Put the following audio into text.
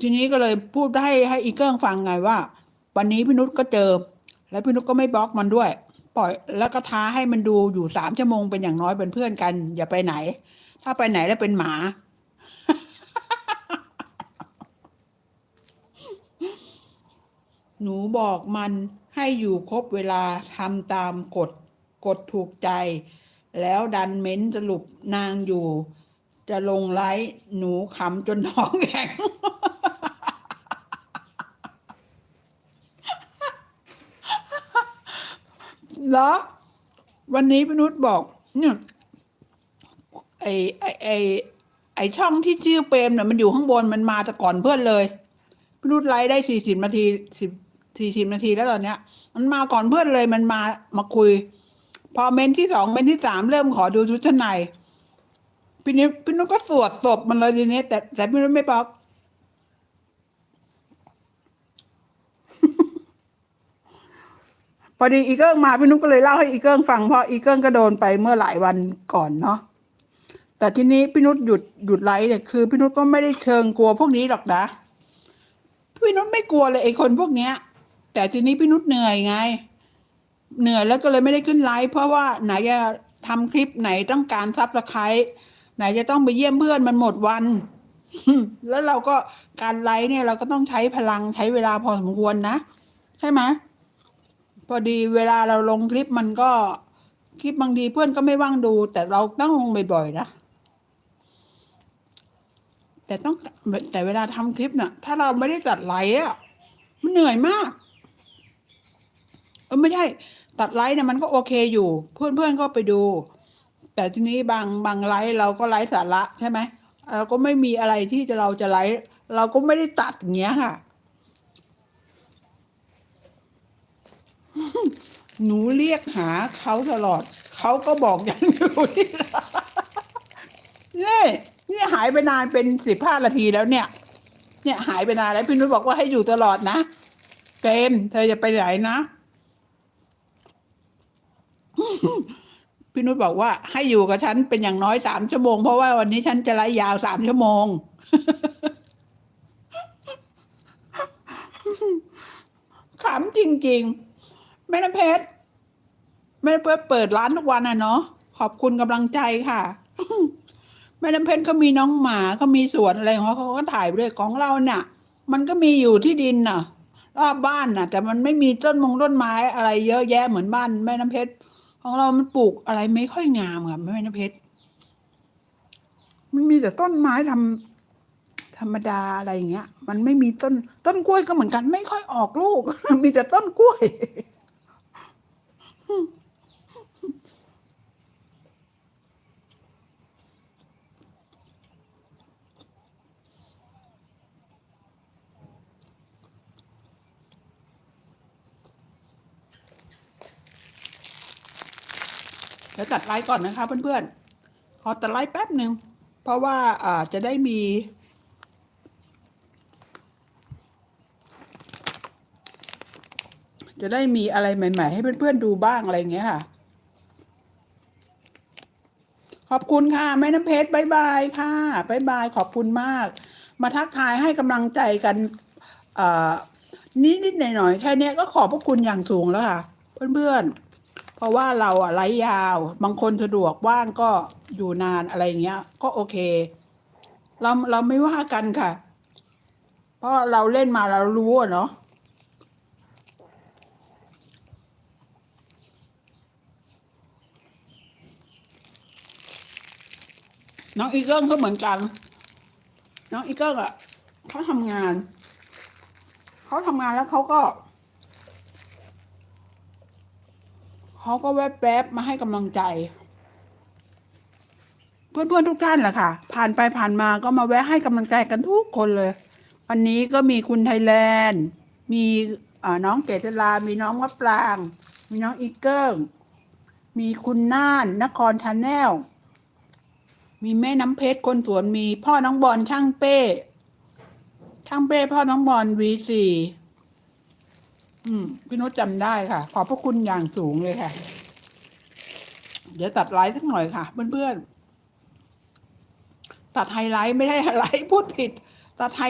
ทีนี้ก็เลยพูดให้ให้อีเกิ้งฟังไงว่า วันนี้พี่นุชก็เจอ แล้วพี่นุชก็ไม่บล็อกมันด้วย ปล่อยแล้วก็ท้าให้มันดูอยู่สามชั่วโมงเป็นอย่างน้อยเป็นเพื่อนกัน อย่าไปไหน ถ้าไปไหนแล้วเป็นหมา หนูบอกมันให้อยู่ครบเวลาทำตามกฎกฎถูกใจ แล้วดันเม้นสรุปนางอยู่ จะลงไลฟ์หนูขำจนท้องแข็ง เหรอ วันนี้พี่นุชบอก เนี่ยไอไอไอไอช่องที่ชื่อเปรมเนี่ยมันอยู่ข้างบนมันมาแต่ก่อนเพื่อนเลยพี่นุชไลฟ์ได้สี่สิบนาทีสิบสี่สิบนาทีแล้วตอนเนี้ย มันมาก่อนเพื่อนเลยมันมามาคุย พอเมนที่สองเมนที่สามเริ่มขอดูชุดชั้นในพี่นุชพี่นุชก็สวดศพมันเลยทีนี้แต่แต่พี่นุชไม่บอก พอดีอีเกิ้งมาพี่นุ๊กก็เลยเล่าให้อีเกิ้งฟังเพราะอีเกิ้งก็โดนไปเมื่อหลายวันก่อนเนาะแต่ทีนี้พี่นุชหยุดหยุดไลฟ์เนี่ยคือพี่นุชก็ไม่ได้เชิงกลัวพวกนี้หรอกนะพี่นุชไม่กลัวเลยไอ้คนพวกเนี้ย แต่ทีนี้พี่นุชเหนื่อยไง เหนื่อยแล้วก็เลยไม่ได้ขึ้นไลฟ์เพราะว่าไหนจะทำคลิปไหนต้องการซับสไครต์ไหนจะต้องไปเยี่ยมเพื่อนมันหมดวัน แล้วเราก็การไลฟ์เนี่ยเราก็ต้องใช้พลังใช้เวลาพอสมควรนะ ใช่ไหม พอดีเวลาเราลงคลิปมันก็คลิปบางทีเพื่อนก็ไม่ว่างดู แต่เราต้องลงบ่อยๆนะแต่ต้องแต่เวลาทำคลิปน่ะ ถ้าเราไม่ได้ตัดไลค์อะมันเหนื่อยมาก เออไม่ใช่ ตัดไลค์เนี่ยมันก็โอเคอยู่ เพื่อนๆก็ไปดู แต่ทีนี้บางบางไลค์เราก็ไลค์สาระใช่ไหมเราก็ไม่มีอะไรที่จะเราจะไลค์เราก็ไม่ได้ตัดอย่างเงี้ยค่ะ หนูเรียกหาเขาตลอด เขาก็บอกยังอยู่ที่นี่นี่หายไปนานเป็นสิบห้านาทีแล้วเนี่ย เนี่ยหายไปนานแล้วพี่นุชบอกว่าให้อยู่ตลอดนะเกม เธอจะไปไหนนะ พี่นุชบอกว่า ให้อยู่กับฉันเป็นอย่างน้อยสามชั่วโมง เพราะว่าวันนี้ฉันจะไล่ยาวสามชั่วโมงขำจริง ๆ แม่น้ำเพชรแม่น้ำเพชรเปิดร้านทุกวันอะเนาะขอบคุณกำลังใจค่ะแม่น้ำเพชรเขามีน้องหมาเขามีสวนอะไรของเขาเขาก็ถ่ายไปด้วยของเราเนี่ยมันก็มีอยู่ที่ดินน่ะรอบบ้านน่ะ แต่มันไม่มีต้นมงต้นไม้อะไรเยอะแยะเหมือนบ้านแม่น้ำเพชรของเรามันปลูกอะไรไม่ค่อยงามค่ะแม่น้ำเพชรมันมีแต่ต้นไม้ทำธรรมดาอะไรอย่างเงี้ย มันไม่มีต้นต้นกล้วยก็เหมือนกัน ไม่ค่อยออกลูก มีแต่ต้นกล้วย ดี๋ยวตัดไลฟ์ก่อนนะคะเพื่อนๆ ขอตัดไลฟ์แป๊บหนึ่ง เพราะว่าอ่าจะได้มี จะได้มีอะไรใหม่ ๆ ให้เพื่อนๆดูบ้างอะไรอย่างเงี้ยค่ะ ขอบคุณค่ะ แม่น้ำเพชรบายบายค่ะบายบายขอบคุณมาก มาทักทายให้กำลังใจกันอ่านิดๆหน่อยๆแค่นี้ก็ขอบพระคุณอย่างสูงแล้วค่ะ เพื่อนๆ เพราะว่าเราอะไลฟ์ยาว บางคนสะดวกว่างก็อยู่นานอะไรเงี้ย ก็โอเค เราเราไม่ว่ากันค่ะ เพราะเราเล่นมาเรารู้อะเนาะน้องอีเกิ้งก็เหมือนกัน น้องอีเกิ้งอะเขาทำงาน เขาทำงานแล้วเขาก็ เขาก็แวบๆมาให้กำลังใจ เพื่อนๆทุกท่านแหละค่ะ ผ่านไปผ่านมาก็มาแวะให้กำลังใจกันทุกคนเลย วันนี้ก็มีคุณไทยแลนด์ มีน้องเกษรามีน้องมะปราง มีน้องอีเกิ้งมีคุณน่าน นครชาแนล มีแม่น้ำเพชรคนสวนมีพ่อน้องบอลช่างเป้ ช่างเป้พ่อน้องบอลวีสี่ อืมพี่นุชจำได้ค่ะ ขอบพระคุณอย่างสูงเลยค่ะ เดี๋ยวตัดไลท์สักหน่อยค่ะ เพื่อนๆ ตัดไฮไลท์ไม่ได้ไฮไลท์พูดผิด ตัดไฮ